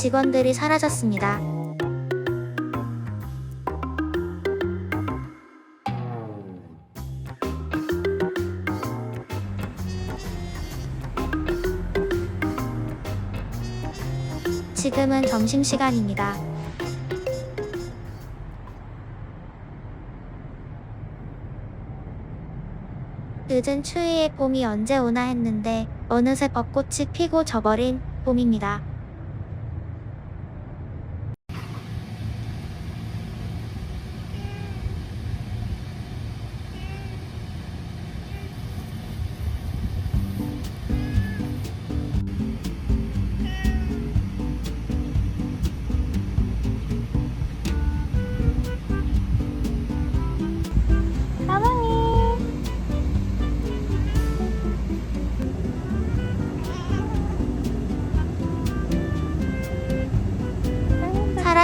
직원들이 사라졌습니다. 지금은 점심시간입니다. 늦은 추위에 봄이 언제 오나 했는데 어느새 벚꽃이 피고 져버린 봄입니다.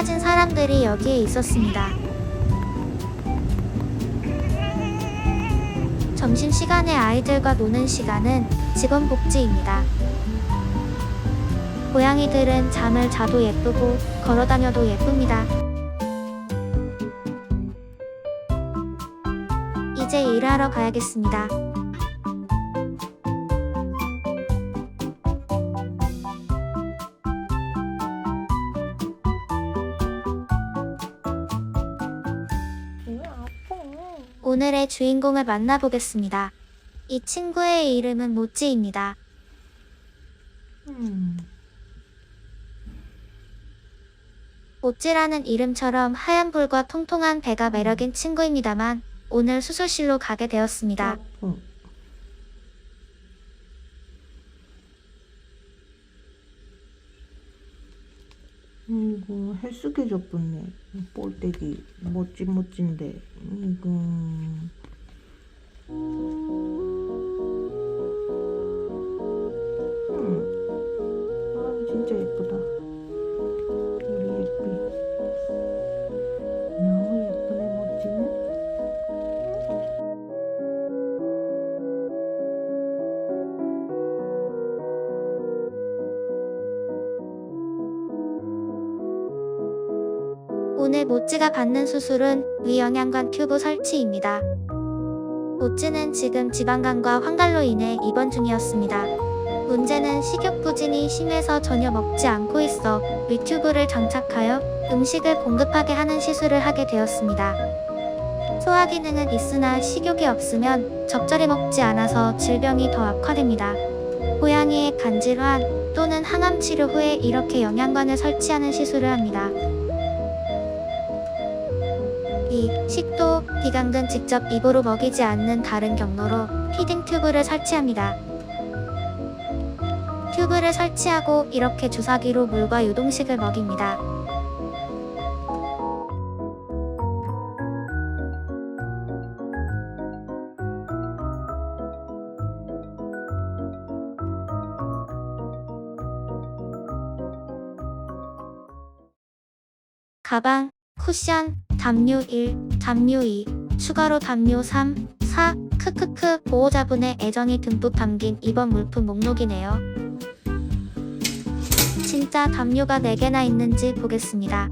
사라진 사람들이 여기에 있었습니다. 점심시간에 아이들과 노는 시간은 직원 복지입니다. 고양이들은 잠을 자도 예쁘고 걸어다녀도 예쁩니다. 이제 일하러 가야겠습니다. 오늘의 주인공을 만나보겠습니다. 이 친구의 이름은 모찌입니다. 음. 모찌라는 이름처럼 하얀 볼과 통통한 배가 매력인 친구입니다만 오늘 수술실로 가게 되었습니다. 아 이거 헬스케 접붙네. 볼때기 멋진 멋진데 이거. 모찌가 받는 수술은 위영양관 튜브 설치입니다. 모찌는 지금 지방간과 황갈로 인해 입원 중이었습니다. 문제는 식욕 부진이 심해서 전혀 먹지 않고 있어 위튜브를 장착하여 음식을 공급하게 하는 시술을 하게 되었습니다. 소화 기능은 있으나 식욕이 없으면 적절히 먹지 않아서 질병이 더 악화됩니다. 고양이의 간질환 또는 항암 치료 후에 이렇게 영양관을 설치하는 시술을 합니다. 식도, 비강 등 직접 입으로 먹이지 않는 다른 경로로 피딩 튜브를 설치합니다. 튜브를 설치하고 이렇게 주사기로 물과 유동식을 먹입니다. 가방, 쿠션, 담요 1, 담요 2, 추가로 담요 3, 4, 크크크 보호자분의 애정이 듬뿍 담긴 이번 물품 목록이네요. 진짜 담요가 4개나 있는지 보겠습니다.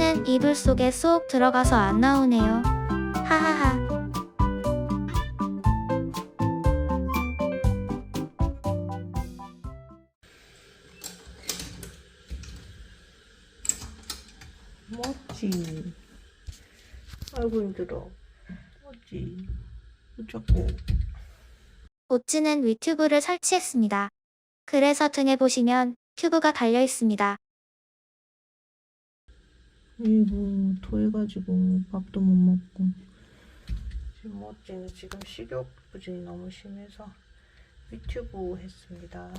콩이는 이불 속에 쏙 들어가서 안 나오네요. 하하하. 멋지. 아이고 힘들어. 멋지. 자꾸. 모찌는 위튜브를 설치했습니다. 그래서 등에 보시면 튜브가 달려 있습니다. 아이고 토해가지고 밥도 못 먹고. 지금 멋지는 지금 식욕 부진이 너무 심해서 유튜브 했습니다.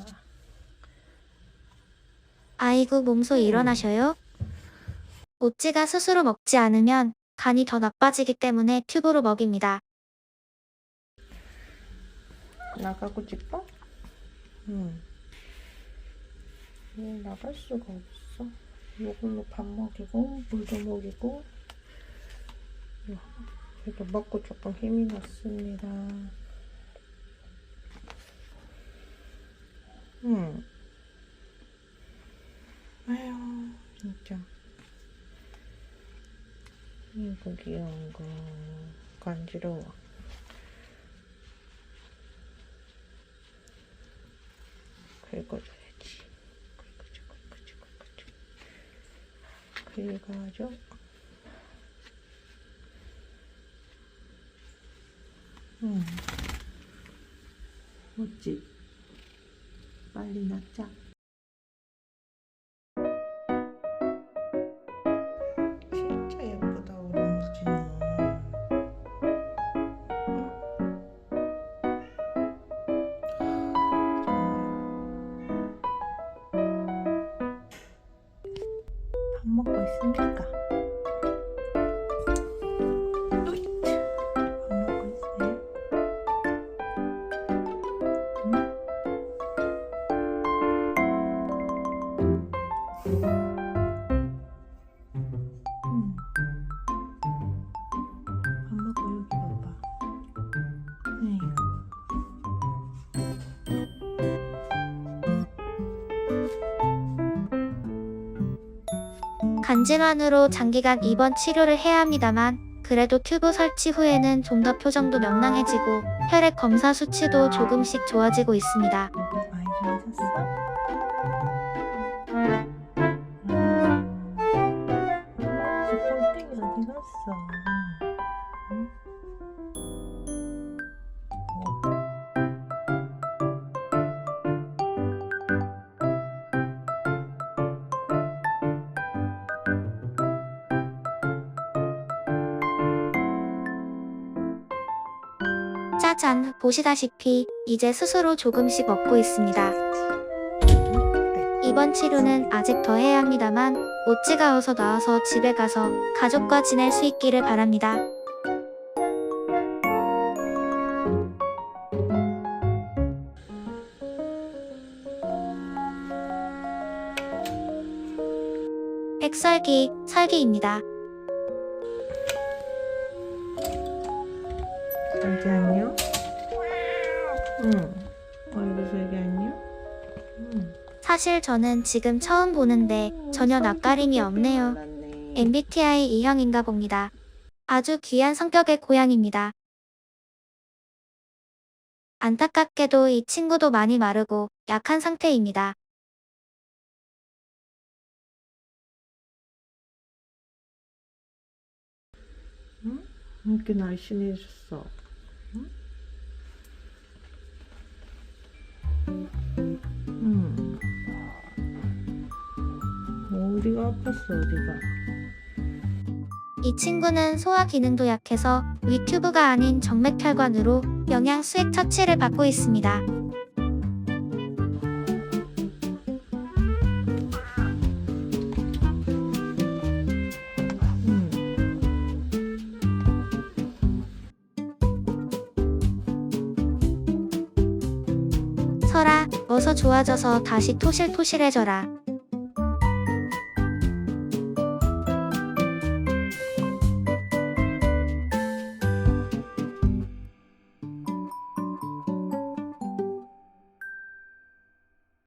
아이고 몸소 일어나셔요. 모찌가 스스로 먹지 않으면 간이 더 나빠지기 때문에 튜브로 먹입니다. 나가고 싶어? 응. 왜 나갈 수가 없어? 이걸로 밥 먹이고 물도 먹이고 그래도 먹고 조금 힘이 났습니다. 응. 아유 진짜 이거 귀여운 거 간지러워. 긁어줘, 긁어줘, 긁어줘. 긁어줘. 음. 멋지. 빨리 낳자. 밥 먹고 간질환으로 장기간 입원 치료를 해야 합니다만 그래도 튜브 설치 후에는 좀 더 표정도 명랑해지고 혈액 검사 수치도 조금씩 좋아지고 있습니다. 많이 좋아졌어? 짜잔, 보시다시피 이제 스스로 조금씩 먹고 있습니다. 이번 치료는 아직 더 해야 합니다만 모찌가 어서 나와서 집에 가서 가족과 지낼 수 있기를 바랍니다. 백설기, 설기입니다. 사실 저는 지금 처음 보는데 전혀 낯가림이 없네요. MBTI E형인가 봅니다. 아주 귀한 성격의 고양입니다. 안타깝게도 이 친구도 많이 마르고 약한 상태입니다. 응? 이렇게 날씬해졌어. 응? 응. 어디가 아팠어, 어디가? 이 친구는 소화 기능도 약해서 위튜브가 아닌 정맥혈관으로 영양 수액 처치를 받고 있습니다. 응. 설아, 어서 좋아져서 다시 토실토실해져라.